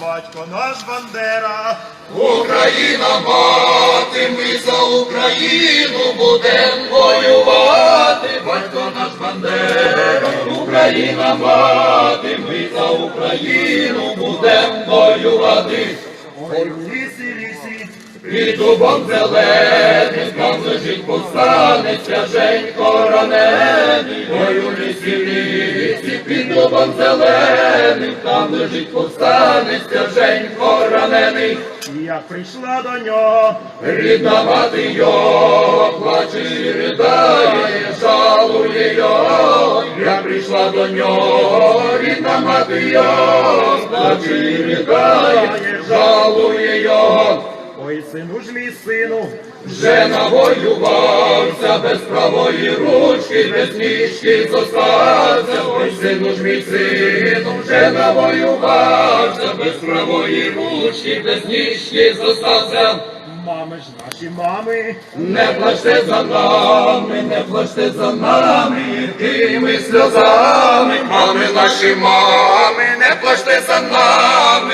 Батько наш Бандера, Україна мати, ми за Україну будем воювати, батько наш Бандера, Україна мати, ми за Україну будем воювати. ой лісі, лісі, Під дубом зеленим, там лежить повстанець, свяженько ранений, ой у лісі, лісі, під дубом зеленим, там лежить повстанець, свяженько ранений. і як прийшла до нього, Рідна мати його плаче і ридає, жалує його, я прийшла до нього, рідна мати його, плаче і ридає, жалує ой сину ж мій сину, вже навоювався без правої ручки, без ніжки зостався, ой сину ж мій сину, вже навоювався без правої ручки, без ніжки зостався. мами ж наші мами, Не плачте за нами, не плачте за нами, гіркими сльозами, мами наші мами, не плачте за нами,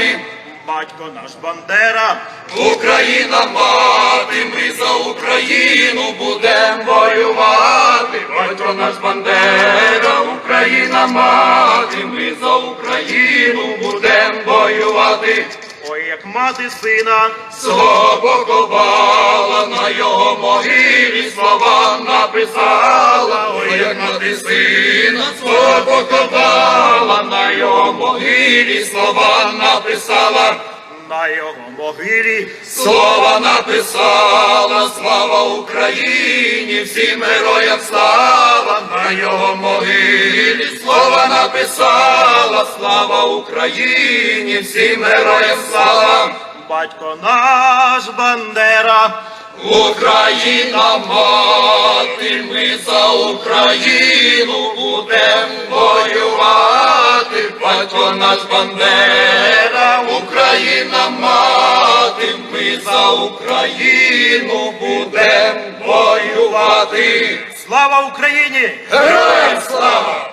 сльозами. батько наш Бандера, Україна мати, ми за Україну будем воювати, батько наш Бандера, Україна мати, ми за Україну будем воювати. ой як мати сина, Свого поховала на слова написала, ой, як мати сина, свого поховала на його могилі, слова написала, на його могилі, слова написала, слава Україні, всім героям слава, на його могилі, слова написала, слава Україні, всім героям слава. батько наш Бандера, Україна мати, ми за Україну будем воювати, батько наш Бандера, Україна мати, ми за Україну будем воювати. слава Україні! Героям слава!